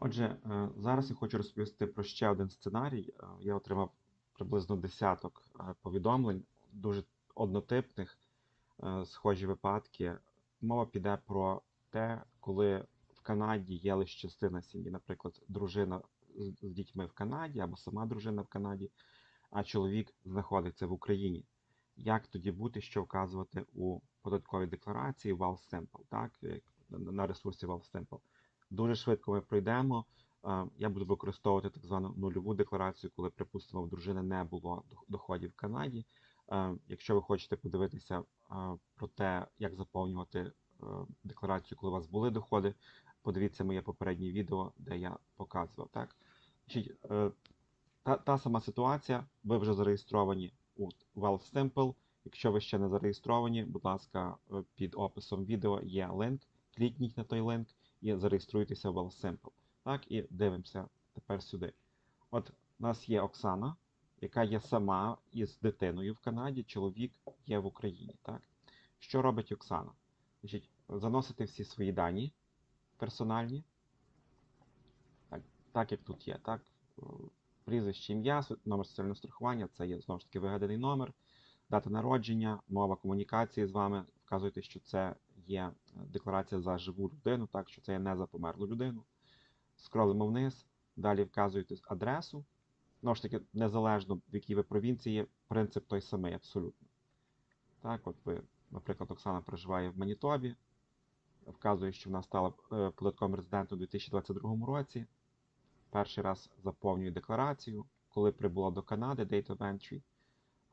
Отже, е, зараз я хочу розповісти про ще один сценарій. Е, Я отримав приблизно десяток е, повідомлень, дуже однотипних, схожі випадки. Мова піде про те, коли в Канаді є лише частина сім'ї, наприклад, дружина з дітьми в Канаді або сама дружина в Канаді, а чоловік знаходиться в Україні. Як тоді бути, що вказувати у податковій декларації WellSimple, так, на ресурсі WellSimple? Дуже швидко ми пройдемо. Е, Я буду використовувати так звану нульову декларацію, коли, припустимо, в дружини не було доходів в Канаді. Е, Якщо ви хочете подивитися е, про те, як заповнювати декларацію, коли у вас були доходи, подивіться моє попереднє відео, де я показував. Так? Та, та сама ситуація, ви вже зареєстровані у WellSimple. Якщо ви ще не зареєстровані, будь ласка, під описом відео є линк. Клікніть на той линк і зареєструйтеся в WellSimple. Так, і дивимося тепер сюди. От у нас є Оксана, яка є сама із дитиною в Канаді, чоловік є в Україні. Так? Що робить Оксана? Значить, заносити всі свої дані персональні, так, так як тут є. Так? Е, Прізвище, ім'я, номер соціального страхування це є знову ж таки вигаданий номер, дата народження, мова комунікації з вами. Вказуєте, що це є декларація за живу людину, так що це є не за померлу людину. Скролимо вниз, далі вказуєте адресу. Знову ж таки, незалежно в якій ви провінції, принцип той самий абсолютно. Так, от ви, наприклад, Оксана проживає в Манітобі, вказує, що вона стала е, податковим резидентом у 2022 році. Перший раз заповнює декларацію, коли прибула до Канади, Date of Entry,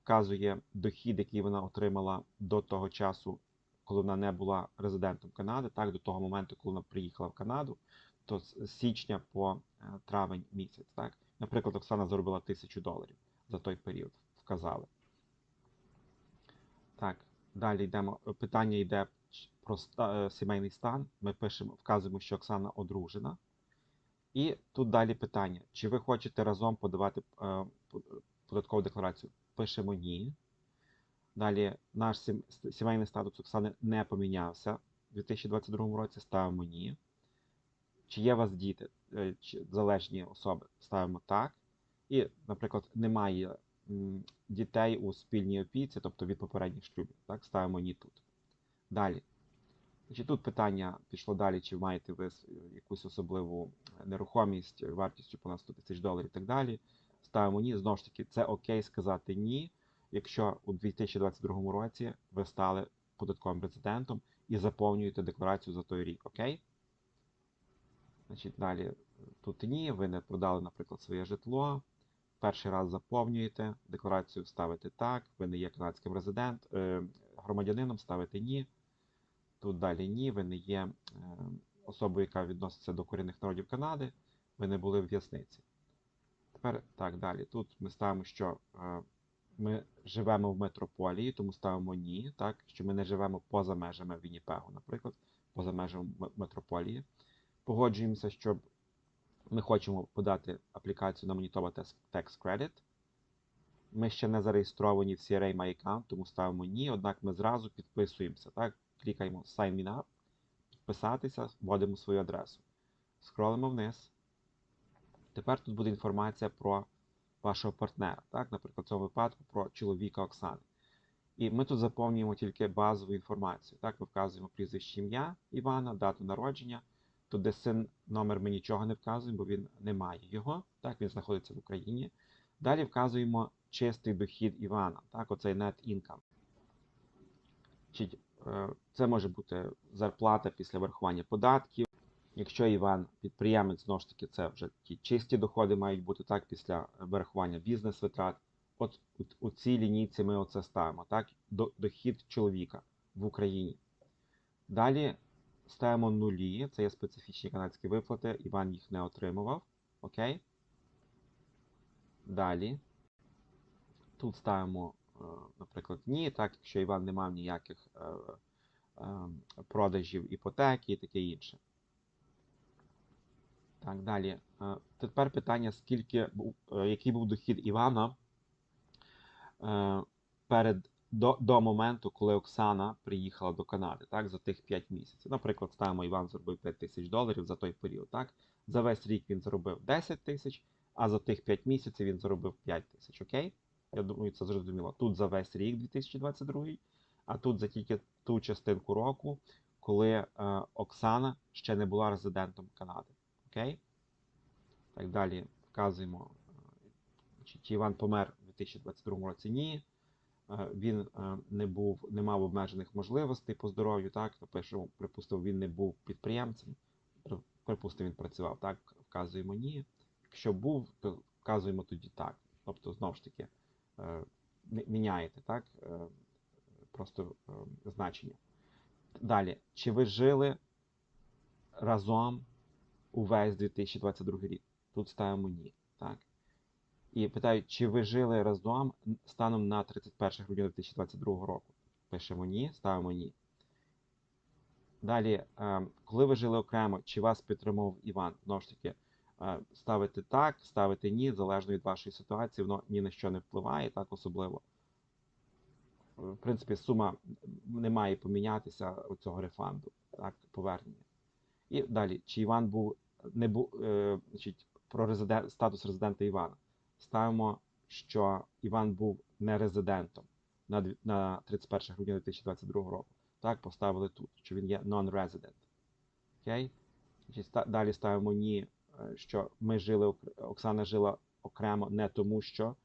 вказує дохід, який вона отримала до того часу, коли вона не була резидентом Канади, так, до того моменту, коли вона приїхала в Канаду, то з січня по е, травень місяць. Так. Наприклад, Оксана заробила тисячу доларів за той період, вказали. Так, далі йдемо. Питання йде про е, сімейний стан. Ми пишемо, вказуємо, що Оксана одружена. І тут далі питання: чи ви хочете разом подавати е, податкову декларацію? Пишемо ні. Далі наш сімейний статус Оксани не помінявся у 2022 році. Ставимо ні. Чи є у вас діти, е, чи залежні особи? Ставимо так. І, наприклад, немає дітей у спільній опіці, тобто від попередніх шлюбів. Так, ставимо ні тут. Далі. Значить, тут питання пішло далі, чи маєте ви якусь особливу нерухомість вартістю понад 100 тисяч доларів і так далі. Ставимо ні. Знову ж таки, це окей сказати ні, якщо у 2022 році ви стали податковим резидентом і заповнюєте декларацію за той рік. Окей? Значить, далі тут ні, ви не продали, наприклад, своє житло. Перший раз заповнюєте, декларацію ставите так, ви не є канадським резидент, е, громадянином ставите ні. Тут далі ні, ви не є е, особою, яка відноситься до корінних народів Канади, ви не були в в'язниці. Тепер так далі. Тут ми ставимо, що е, ми живемо в метрополії, тому ставимо ні, так, що ми не живемо поза межами Вінніпегу, наприклад, поза межами метрополії. Погоджуємося, щоб ми хочемо подати аплікацію на Manitoba Tax Credit. Ми ще не зареєстровані в CRA My Account, тому ставимо ні, однак ми зразу підписуємося. Так? Клікаємо Sign Me Up, підписатися, вводимо свою адресу. Скролимо вниз. Тепер тут буде інформація про вашого партнера, так? наприклад, в цьому випадку про чоловіка Оксани. І ми тут заповнюємо тільки базову інформацію. Так, ми вказуємо прізвище ім'я Івана, дату народження. Тут, де син номер ми нічого не вказуємо, бо він не має його. Так, він знаходиться в Україні. Далі вказуємо чистий дохід Івана, так, оцей net income. Е, Це може бути зарплата після врахування податків. Якщо Іван підприємець, знову ж таки, це вже ті чисті доходи мають бути так після вирахування бізнес-витрат. От у, у цій лінійці ми оце ставимо, так? До, дохід чоловіка в Україні. Далі ставимо нулі, це є специфічні канадські виплати, Іван їх не отримував. Окей? Далі. Тут ставимо, е, наприклад, ні, так, якщо Іван не мав ніяких е, е, продажів іпотеки і таке інше. Так, далі. Е, Тепер питання, скільки е, який був дохід Івана е, перед до, до моменту, коли Оксана приїхала до Канади, так, за тих 5 місяців. Наприклад, ставимо, Іван заробив 5 тисяч доларів за той період. Так? За весь рік він заробив 10 тисяч, а за тих 5 місяців він заробив 5 тисяч. Окей? Я думаю, це зрозуміло. Тут за весь рік 2022, а тут за тільки ту частинку року, коли е, Оксана ще не була резидентом Канади. Окей? Так далі вказуємо, чи, Іван помер у 2022 році. Ні. Е, Він е, не був, не мав обмежених можливостей по здоров'ю, так, то пишемо, припустимо, він не був підприємцем, припустимо, він працював, так, вказуємо ні. Якщо був, то вказуємо тоді так. Тобто, знову ж таки, е, міняєте, так, просто значення. Далі, чи ви жили разом увесь 2022 рік? Тут ставимо ні. Так? І питають, чи ви жили разом станом на 31 грудня 2022 року? Пишемо ні, ставимо ні. Далі, е, коли ви жили окремо, чи вас підтримував Іван? Знову ж таки, е, ставити так, ставити ні, залежно від вашої ситуації, воно ні на що не впливає, так особливо. В принципі, сума не має помінятися у цього рефанду, так, повернення. І далі, чи Іван був не був, е, значить, про резидент, статус резидента Івана. Ставимо, що Іван був не резидентом на, на 31 грудня 2022 року. Так, поставили тут, що він є non-resident. Окей? Значить, далі ставимо ні, е, що ми жили, Оксана жила окремо не тому, що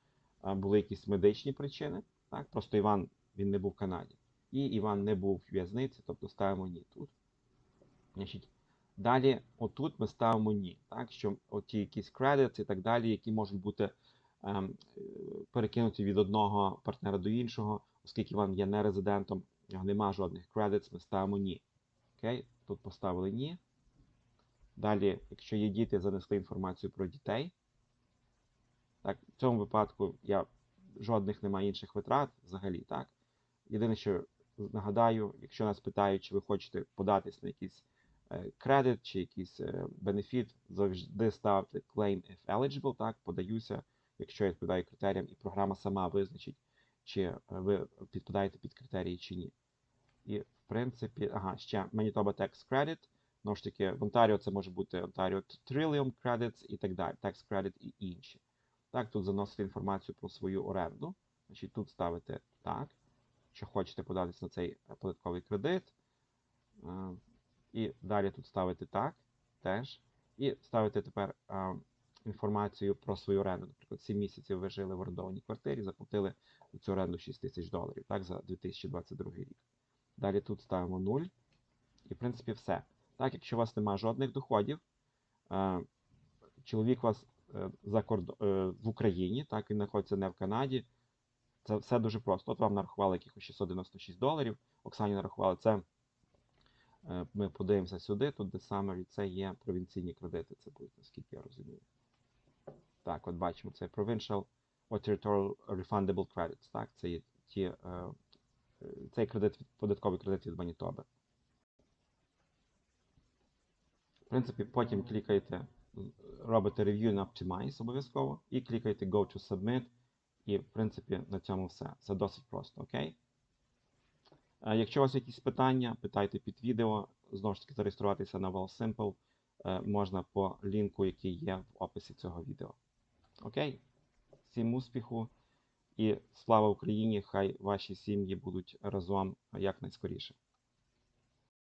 е, були якісь медичні причини. Так? Просто Іван він не був в Канаді. І Іван не був в в'язниці, тобто ставимо ні тут. Значить, далі, отут ми ставимо ні. Так? Що оті якісь credits і так далі, які можуть бути ем, перекинуті від одного партнера до іншого, оскільки Іван є не резидентом, нема жодних credits, ми ставимо ні. Окей? Тут поставили ні. Далі, якщо є діти, занесли інформацію про дітей. Так, в цьому випадку я жодних немає інших витрат взагалі, так? Єдине, що нагадаю, якщо нас питають, чи ви хочете податись на якийсь е, кредит чи якийсь е, бенефіт, завжди ставте claim if eligible, так, подаюся, якщо я відповідаю критеріям, і програма сама визначить, чи е, ви підпадаєте під критерії чи ні. І в принципі, ага, ще Manitoba Tax Credit. Знову ж таки, в Онтаріо це може бути Ontario Trillium Credits і так далі, Tax Credit і інші. Так, тут заносите інформацію про свою оренду. Значить, тут ставите так, що хочете податися на цей е, податковий кредит. І далі тут ставите так теж. І ставите тепер е, інформацію про свою оренду. Наприклад, 7 місяців ви жили в орендованій квартирі, заплатили цю оренду 6 тисяч доларів так, за 2022 рік. Далі тут ставимо 0. І, в принципі, все. Так, якщо у вас немає жодних доходів, е, чоловік у вас е, за кордо... е, в Україні, так, він знаходиться не в Канаді. Це все дуже просто. От вам нарахували якихось 696 доларів, Оксані нарахували це. Е, Ми подивимося сюди, тут де саме це є провінційні кредити, це буде, наскільки я розумію. Так, от бачимо, це Provincial or Territorial Refundable Credits. Так, це є ті, е, цей кредит, податковий кредит від Манітоби. В принципі, потім клікаєте, робите review на Optimize обов'язково і клікаєте Go to Submit. І, в принципі, на цьому все. Це досить просто, окей? Е, Якщо у вас якісь питання, питайте під відео. Знову ж таки, зареєструватися на WellSimple е, можна по лінку, який є в описі цього відео. Окей? Всім успіху і слава Україні! Хай ваші сім'ї будуть разом якнайскоріше.